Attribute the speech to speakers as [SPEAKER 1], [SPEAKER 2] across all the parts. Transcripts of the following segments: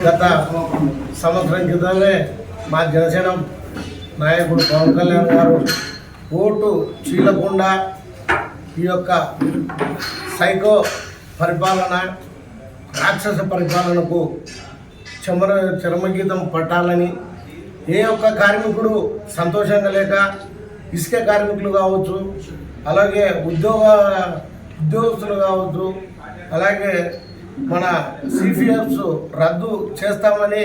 [SPEAKER 1] గత సంవత్సరం క్రితమే మా జనసేన నాయకుడు పవన్ కళ్యాణ్ గారు ఓటు చీలకుండా ఈ యొక్క సైకో పరిపాలన రాక్షస పరిపాలనకు చమర చరమగీతం పట్టాలని ఏ ఒక్క కార్మికుడు సంతోషంగా లేక ఇసుక కార్మికులు కావచ్చు అలాగే ఉద్యోగ ఉద్యోగస్తులు కావచ్చు అలాగే మన సిపిఎఫ్స్ రద్దు చేస్తామని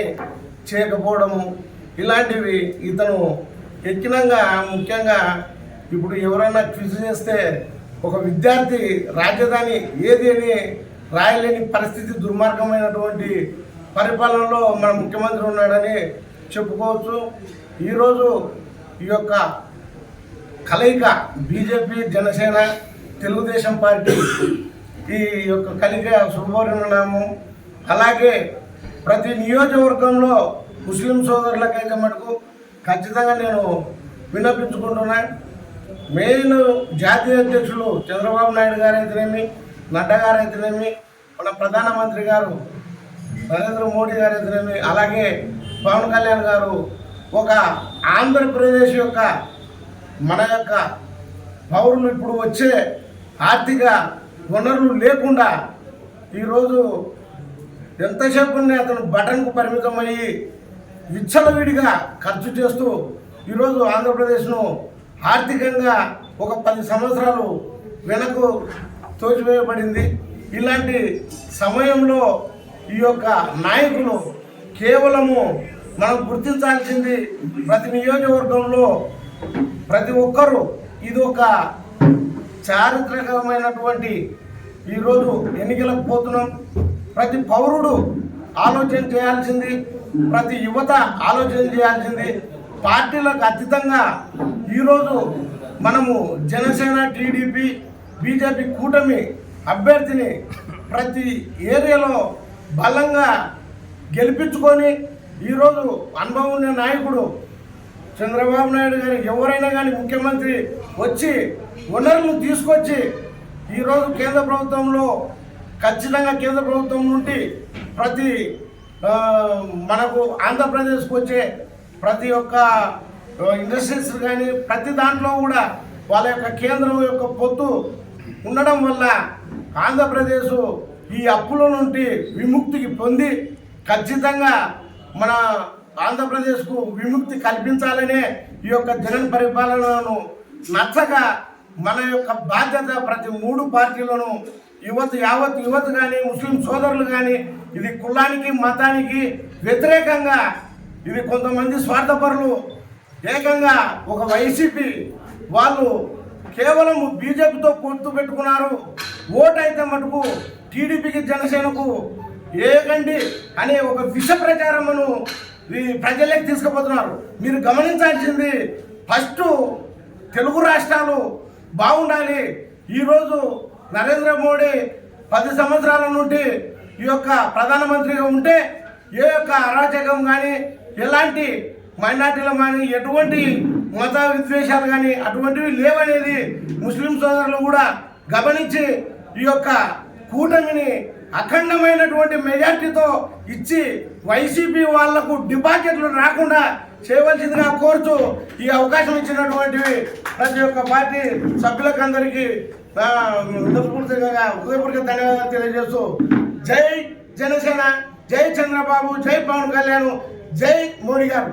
[SPEAKER 1] చేయకపోవడము ఇలాంటివి ఇతను ఎక్కినంగా ముఖ్యంగా ఇప్పుడు ఎవరైనా క్విజ్ చేస్తే ఒక విద్యార్థి రాజధాని ఏది అని రాయలేని పరిస్థితి దుర్మార్గమైనటువంటి పరిపాలనలో మన ముఖ్యమంత్రి ఉన్నాడని చెప్పుకోవచ్చు. ఈరోజు ఈ యొక్క కలయిక బీజేపీ జనసేన తెలుగుదేశం పార్టీ ఈ యొక్క కలిగే శుభపరిణామం. అలాగే ప్రతి నియోజకవర్గంలో ముస్లిం సోదరులకైతే మటుకు ఖచ్చితంగా నేను విన్నపించుకుంటున్నా. మెయిన్ జాతీయ అధ్యక్షులు చంద్రబాబు నాయుడు గారు అయితేనేమి నడ్డా గారు అయితేనేమి మన ప్రధానమంత్రి గారు నరేంద్ర మోడీ గారు అయితేనేమి అలాగే పవన్ కళ్యాణ్ గారు ఒక ఆంధ్రప్రదేశ్ యొక్క మన యొక్క పౌరులు ఇప్పుడు వచ్చే ఆర్థిక వనరులు లేకుండా ఈరోజు ఎంతసేపు అతను బటన్కు పరిమితమయ్యి విచ్చలవిడిగా ఖర్చు చేస్తూ ఈరోజు ఆంధ్రప్రదేశ్ను ఆర్థికంగా ఒక పది సంవత్సరాలు వెనక్కు తోచివేయబడింది ఇలాంటి సమయంలో ఈ యొక్క నాయకులు కేవలము మనం గుర్తించాల్సింది ప్రతి నియోజకవర్గంలో ప్రతి ఒక్కరూ ఇది ఒక చారిత్రకమైనటువంటి ఈరోజు ఎన్నికలకు పోతున్నాం. ప్రతి పౌరుడు ఆలోచన చేయాల్సింది ప్రతి యువత ఆలోచన చేయాల్సింది. పార్టీలకు అతీతంగా ఈరోజు మనము జనసేన టీడీపీ బీజేపీ కూటమి అభ్యర్థిని ప్రతి ఏరియాలో బలంగా గెలిపించుకొని ఈరోజు అనుభవం ఉన్న నాయకుడు చంద్రబాబు నాయుడు గారు ఎవరైనా కానీ ముఖ్యమంత్రి వచ్చి వనరులు తీసుకొచ్చి ఈరోజు కేంద్ర ప్రభుత్వంలో ఖచ్చితంగా కేంద్ర ప్రభుత్వం నుండి ప్రతి మనకు ఆంధ్రప్రదేశ్కి వచ్చే ప్రతి ఒక్క ఇండస్ట్రీస్ కానీ ప్రతి దాంట్లో కూడా వాళ్ళ యొక్క కేంద్రం యొక్క పొత్తు ఉండడం వల్ల ఆంధ్రప్రదేశ్ ఈ అప్పుల నుండి విముక్తికి పొంది ఖచ్చితంగా మన ఆంధ్రప్రదేశ్కు విముక్తి కల్పించాలనే ఈ యొక్క జగన్ పరిపాలనను నచ్చక మన యొక్క బాధ్యత ప్రతి మూడు పార్టీలను యువత యావత్ యువత కానీ ముస్లిం సోదరులు కానీ ఇది కులానికి మతానికి వ్యతిరేకంగా ఇది కొంతమంది స్వార్థపరులు ఏకంగా ఒక వైసీపీ వాళ్ళు కేవలం బీజేపీతో పొత్తు పెట్టుకున్నారు. ఓటు అయితే మటుకు టీడీపీకి జనసేనకు ఏకండి అనే ఒక విష ప్రచారమును ఈ ప్రజలకు తీసుకుపోతున్నారు. మీరు గమనించాల్సింది ఫస్ట్ తెలుగు రాష్ట్రాలు బాగుండాలి. ఈరోజు నరేంద్ర మోడీ పది సంవత్సరాల నుండి ఈ యొక్క ప్రధానమంత్రిగా ఉంటే ఏ యొక్క అరాచకం కానీ ఎలాంటి మైనార్టీలు కానీ ఎటువంటి మత విద్వేషాలు కానీ అటువంటివి లేవనేది ముస్లిం సోదరులు కూడా గమనించి ఈ యొక్క కూటమిని అఖండమైనటువంటి మెజార్టీతో ఇచ్చి వైసీపీ వాళ్ళకు డిపాజిట్లు రాకుండా చేయవలసిందిగా కోరుతూ ఈ అవకాశం ఇచ్చినటువంటి ప్రతి ఒక్క పార్టీ సభ్యులకు అందరికీ నా హృదయపూర్వక ధన్యవాదాలు తెలియజేస్తూ జై జనసేన జై చంద్రబాబు జై పవన్ కళ్యాణ్ జై మోడీ గారు.